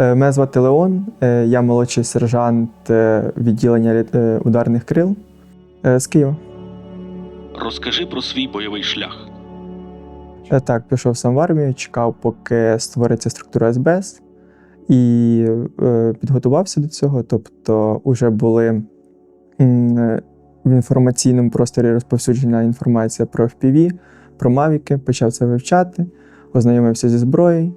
Е, Мене звати Леон, е, я молодший сержант е, відділення ударних крил з Києва. Розкажи про свій бойовий шлях. Так, пішов сам в армію, чекав, поки створиться структура СБС, і підготувався до цього. Тобто, вже були в інформаційному просторі розповсюджена інформація про FPV, про мавіки, почав це вивчати, ознайомився зі зброєю.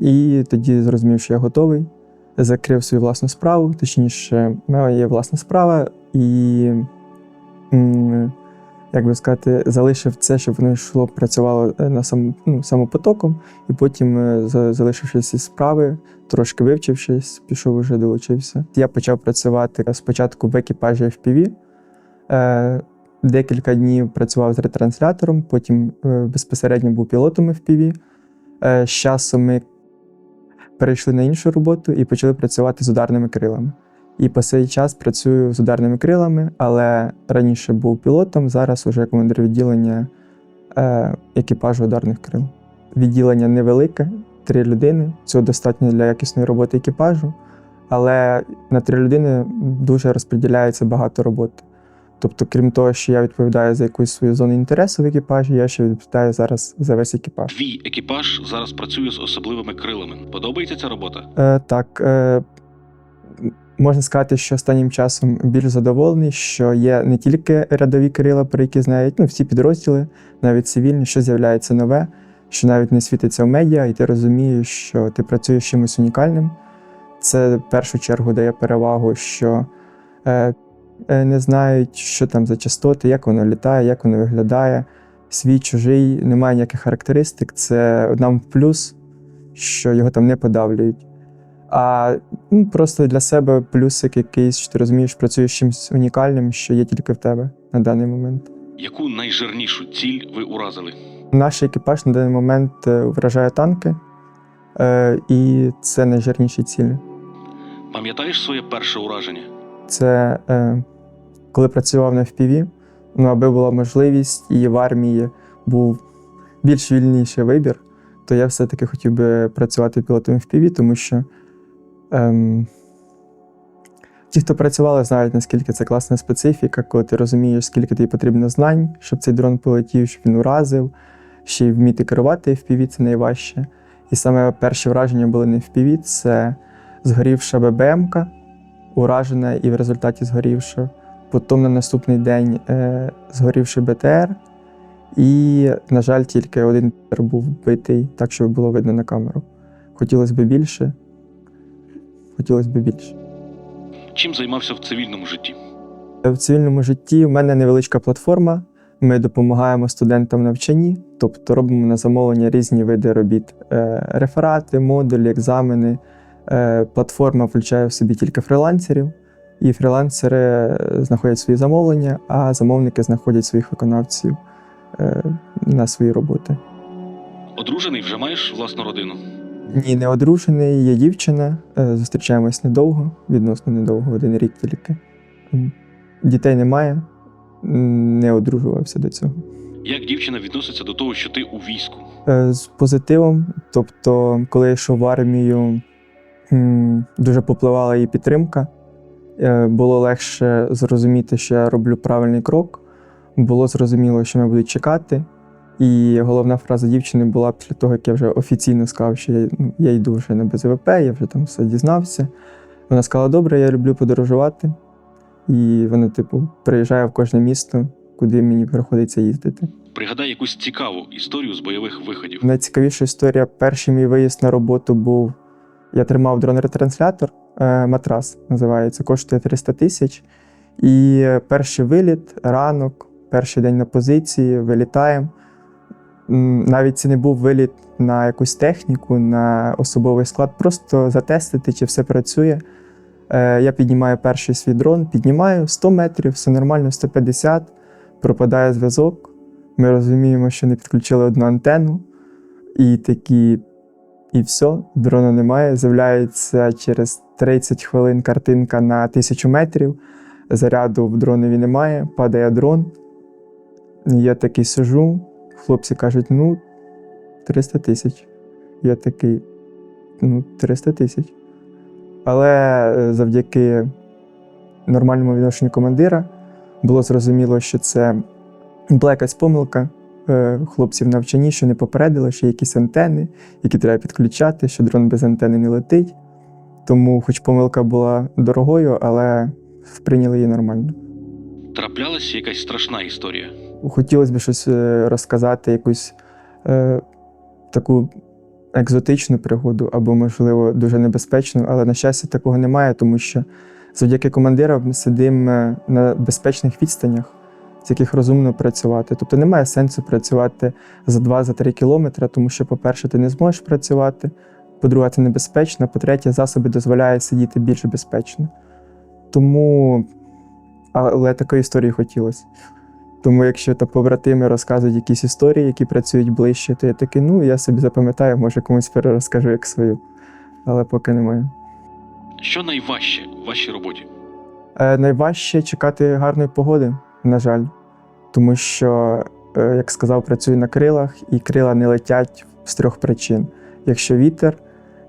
І тоді зрозумів, що я готовий. Закрив свою власну справу, точніше, є власна справа, і як би сказати, залишив це, щоб воно йшло, працювало е, на сам, ну, самопотоком, і потім, е, залишившись із справи, трошки вивчившись, пішов уже долучився. Я почав працювати спочатку в екіпажі FPV. Е, Декілька днів працював з ретранслятором, потім безпосередньо був пілотом FPV. З часом ми перейшли на іншу роботу і почали працювати з ударними крилами. І по цей час працюю з ударними крилами, але раніше був пілотом, зараз уже командир відділення е, екіпажу ударних крил. Відділення невелике, три людини. Цього достатньо для якісної роботи екіпажу, але на три людини дуже розподіляється багато роботи. Тобто, крім того, що я відповідаю за якусь свою зону інтересу в екіпажі, я ще відповідаю зараз за весь екіпаж. Твій екіпаж зараз працює з особливими крилами. Подобається ця робота? Е, так, е, можна сказати, що останнім часом більш задоволений, що є не тільки рядові крила, про які знають ну, всі підрозділи, навіть цивільні, що з'являється нове, що навіть не світиться в медіа, і ти розумієш, що ти працюєш чимось унікальним. Це в першу чергу дає перевагу, що е, не знають, що там за частоти, як воно літає, як воно виглядає. Свій чужий, немає ніяких характеристик. Це нам в плюс, що його там не подавлюють. А ну, просто для себе плюсик якийсь, що ти розумієш, працюєш чимось унікальним, що є тільки в тебе на даний момент. Яку найжирнішу ціль ви уразили? Наш екіпаж на даний момент е, вражає танки, е, і це найжирніші цілі. Пам'ятаєш своє перше ураження? Це е, коли працював на FPV, ну, аби була можливість, і в армії був більш вільніший вибір, то я все-таки хотів би працювати пілотом FPV, тому що ем, ті, хто працювали, знають, наскільки це класна специфіка, коли ти розумієш, скільки тобі потрібно знань, щоб цей дрон полетів, щоб він уразив, ще й вміти керувати FPV це найважче. І саме перші враження були не FPV, це згорівша ББМка, уражена і в результаті згорівша. Потім на наступний день е, згорівши БТР. І, на жаль, тільки один БТР був вбитий, так щоб було видно на камеру. Хотілося б більше. Хотілося б більше. Чим займався в цивільному житті? В цивільному житті в мене невеличка платформа. Ми допомагаємо студентам навчанні, тобто робимо на замовлення різні види робіт: Е, реферати, модулі, екзамени. Е, Платформа включає в собі тільки фрилансерів, і фрилансери е, знаходять свої замовлення, а замовники знаходять своїх виконавців е, на свої роботи. Одружений вже маєш власну родину? Ні, не одружений, є дівчина. Зустрічаємось недовго, відносно недовго, один рік тільки. Дітей немає, не одружувався до цього. Як дівчина відноситься до того, що ти у війську? З позитивом. Тобто, коли я йшов в армію, дуже попливала її підтримка. Е, Було легше зрозуміти, що я роблю правильний крок. Було зрозуміло, що мене будуть чекати. І головна фраза дівчини була після того, як я вже офіційно сказав, що я, ну, я йду вже на БЗВП, я вже там все дізнався. Вона сказала: добре, я люблю подорожувати. І вона, типу, приїжджає в кожне місто, куди мені приходиться їздити. Пригадай якусь цікаву історію з бойових виходів. Найцікавіша історія. Перший мій виїзд на роботу був. Я тримав дрон-ретранслятор, е, матрас називається, коштує 300 тисяч. І перший виліт, ранок, перший день на позиції, вилітаємо. Навіть це не був виліт на якусь техніку, на особовий склад, просто затестити, чи все працює. Е, Я піднімаю перший свій дрон, піднімаю 100 метрів, все нормально, 150, пропадає зв'язок. Ми розуміємо, що не підключили одну антенну, і такі, і все, дрона немає. З'являється через 30 хвилин картинка на 1000 метрів. Заряду в дронові немає, падає дрон. Я такий сижу, хлопці кажуть, ну, 300 тисяч. Я такий, ну, 300 тисяч. Але е, завдяки нормальному відношенню командира було зрозуміло, що це була якась помилка. Е, Хлопців навчані, що не попередили, що є якісь антени, які треба підключати, що дрон без антени не летить. Тому, хоч помилка була дорогою, але сприйняли її нормально. Траплялася якась страшна історія. Хотілося б щось е, розказати, якусь е, таку екзотичну пригоду або, можливо, дуже небезпечну, але, на щастя, такого немає, тому що завдяки командирам ми сидимо е, на безпечних відстанях, з яких розумно працювати. Тобто немає сенсу працювати за 2-3 кілометри, тому що, по-перше, ти не зможеш працювати, по-друге, це небезпечно, по-третє, засоби дозволяють сидіти більш безпечно. Тому, але такої історії хотілося. Тому, якщо то побратими розказують якісь історії, які працюють ближче, то я такий, ну я собі запам'ятаю, може комусь перерозкажу як свою. Але поки немає. Що найважче в вашій роботі? Е, найважче чекати гарної погоди, на жаль. Тому що, е, як сказав, працюю на крилах, і крила не летять з трьох причин: якщо вітер,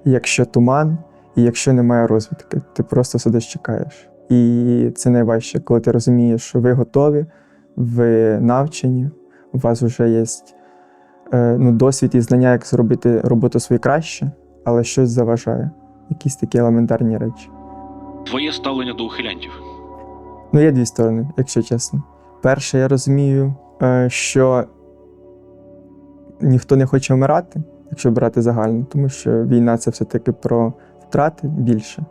якщо туман, і якщо немає розвідки, ти просто сидиш чекаєш. І це найважче, коли ти розумієш, що ви готові, ви навчені, у вас вже є е, ну, досвід і знання, як зробити роботу свою краще, але щось заважає. Якісь такі елементарні речі. Твоє ставлення до ухилянтів. Ну, є дві сторони, якщо чесно. Перше, я розумію, е, що ніхто не хоче вмирати, якщо брати загально, тому що війна це все-таки про втрати більше.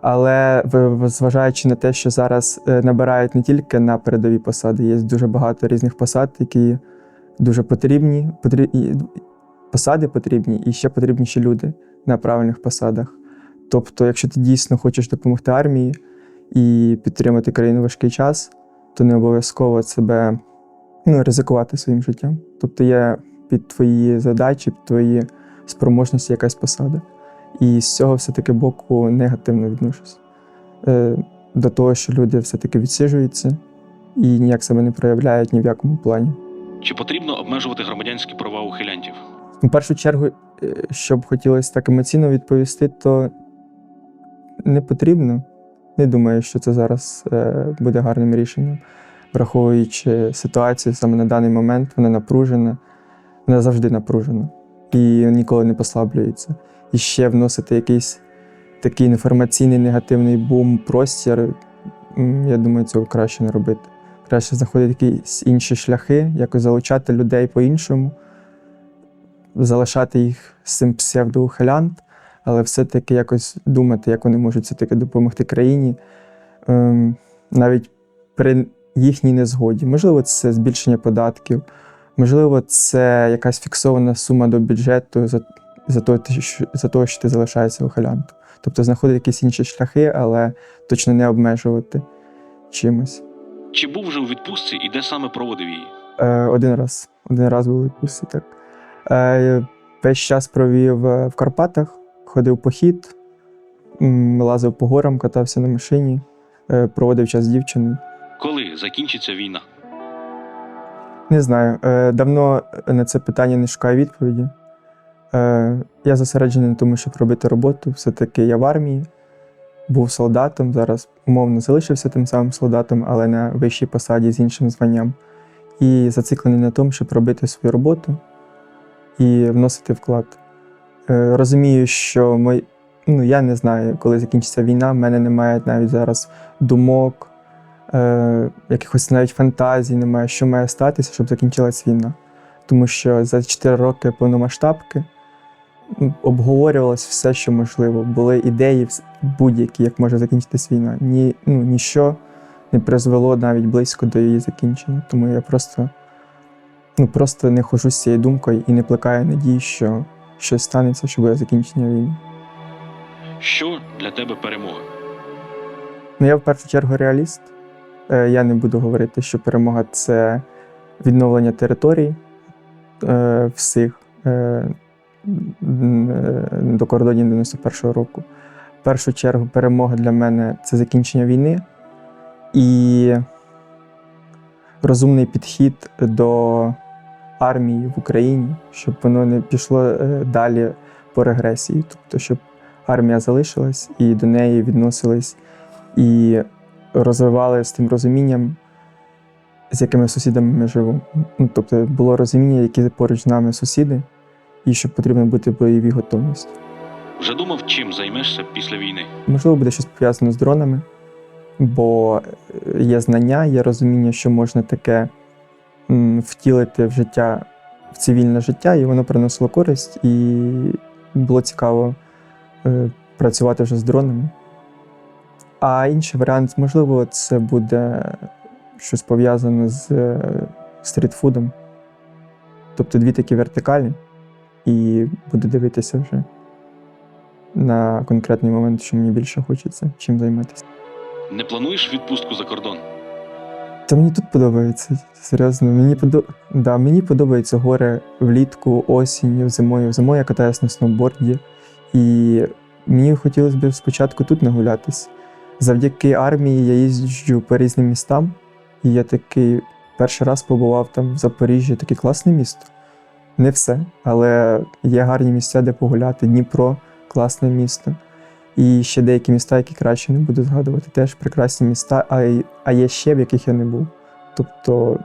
Але зважаючи на те, що зараз е, набирають не тільки на передові посади, є дуже багато різних посад, які дуже потрібні. потрі- і Посади потрібні, і ще потрібніші люди на правильних посадах. Тобто, якщо ти дійсно хочеш допомогти армії, і підтримати країну в важкий час, то не обов'язково себе ну, ризикувати своїм життям. Тобто є під твої задачі, під твої спроможності якась посада. І з цього все-таки боку негативно відношусь. Е, до того, що люди все-таки відсиджуються і ніяк себе не проявляють ні в якому плані. Чи потрібно обмежувати громадянські права ухилянтів? В першу чергу, е, щоб хотілося так емоційно відповісти, то не потрібно. Не думаю, що це зараз е, буде гарним рішенням, враховуючи ситуацію саме на даний момент, вона напружена, вона завжди напружена і ніколи не послаблюється. І ще вносити якийсь такий інформаційний негативний бум, простір, я думаю, цього краще не робити. Краще знаходити якісь інші шляхи, якось залучати людей по-іншому залишати їх з цим псевдоухилянт, але все-таки якось думати, як вони можуть все-таки допомогти країні, ем, навіть при їхній незгоді. Можливо, це збільшення податків, можливо, це якась фіксована сума до бюджету за, за, того, що, за того, що ти залишаєшся ухилянтом. Тобто знаходити якісь інші шляхи, але точно не обмежувати чимось. Чи був вже у відпустці і де саме проводив її? Е, один раз. Один раз був у відпустці, так. Е, весь час провів е, в Карпатах, ходив похід, лазив по горам, катався на машині, е, проводив час з дівчиною. Коли закінчиться війна? Не знаю, е, давно на це питання не шукаю відповіді. Е, я зосереджений на тому, щоб робити роботу. Все-таки я в армії, був солдатом, зараз умовно залишився тим самим солдатом, але на вищій посаді з іншим званням. І зациклений на тому, щоб робити свою роботу і вносити вклад. Е, розумію, що мой, ну, я не знаю, коли закінчиться війна, в мене немає навіть зараз думок, е, якихось навіть фантазій немає, що має статися, щоб закінчилась війна. Тому що за 4 роки повномасштабки обговорювалось все, що можливо. Були ідеї будь-які, як може закінчитись війна. Ні, ну, ніщо не призвело навіть близько до її закінчення. Тому я просто, ну, просто не хожу з цією думкою і не плекаю надії, що щось станеться, що буде закінчення війни. Що для тебе перемога? Ну, я в першу чергу реаліст. Е, Я не буду говорити, що перемога це відновлення територій е, всіх е, до кордонів 91-го року. В першу чергу перемога для мене це закінчення війни і розумний підхід до армії в Україні, щоб воно не пішло е, далі по регресії, тобто, щоб армія залишилась і до неї відносились і розвивали з тим розумінням, з якими сусідами ми живемо. Ну, тобто було розуміння, які поруч з нами сусіди, і що потрібно бути в бойовій готовності. Вже думав, чим займешся після війни? Можливо, буде щось пов'язане з дронами, бо е, є знання, є розуміння, що можна таке втілити в життя, в цивільне життя, і воно приносило користь, і було цікаво е, працювати вже з дронами. А інший варіант, можливо, це буде щось пов'язане з е, стрітфудом. Тобто дві такі вертикалі, і буду дивитися вже на конкретний момент, що мені більше хочеться, чим займатися. Не плануєш відпустку за кордон? Та мені тут подобається, серйозно. Мені подо... да, мені подобаються гори влітку, осінню, зимою. Зимою я катаюсь на сноуборді, і мені хотілося б спочатку тут нагулятись. Завдяки армії я їжджу по різним містам, і я такий перший раз побував там в Запоріжжі, таке класне місто. Не все, але є гарні місця, де погуляти. Дніпро класне місто. І ще деякі міста, які краще не буду згадувати, теж прекрасні міста, а, а є ще, в яких я не був. Тобто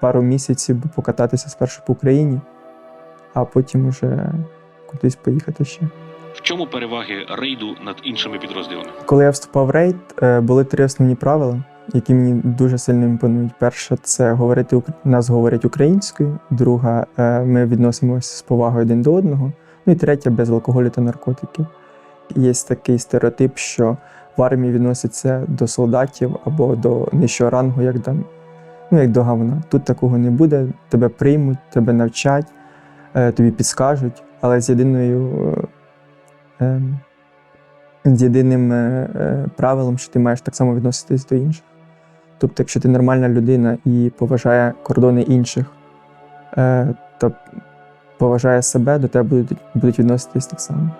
пару місяців покататися спершу по Україні, а потім уже кудись поїхати ще. В чому переваги рейду над іншими підрозділами? Коли я вступав в рейд, е, були три основні правила, які мені дуже сильно імпонують. Перше, це говорити нас говорять українською. Друга, е, ми відносимося з повагою один до одного. Ну і третє, без алкоголю та наркотиків. Є такий стереотип, що в армії відносяться до солдатів або до нижчого рангу, як до, ну, як до говна. Тут такого не буде. Тебе приймуть, тебе навчать, е, тобі підскажуть, але з єдиною. е, ем, з єдиним е, правилом, що ти маєш так само відноситись до інших. Тобто, якщо ти нормальна людина і поважає кордони інших, то поважає себе, до тебе будуть відноситись так само.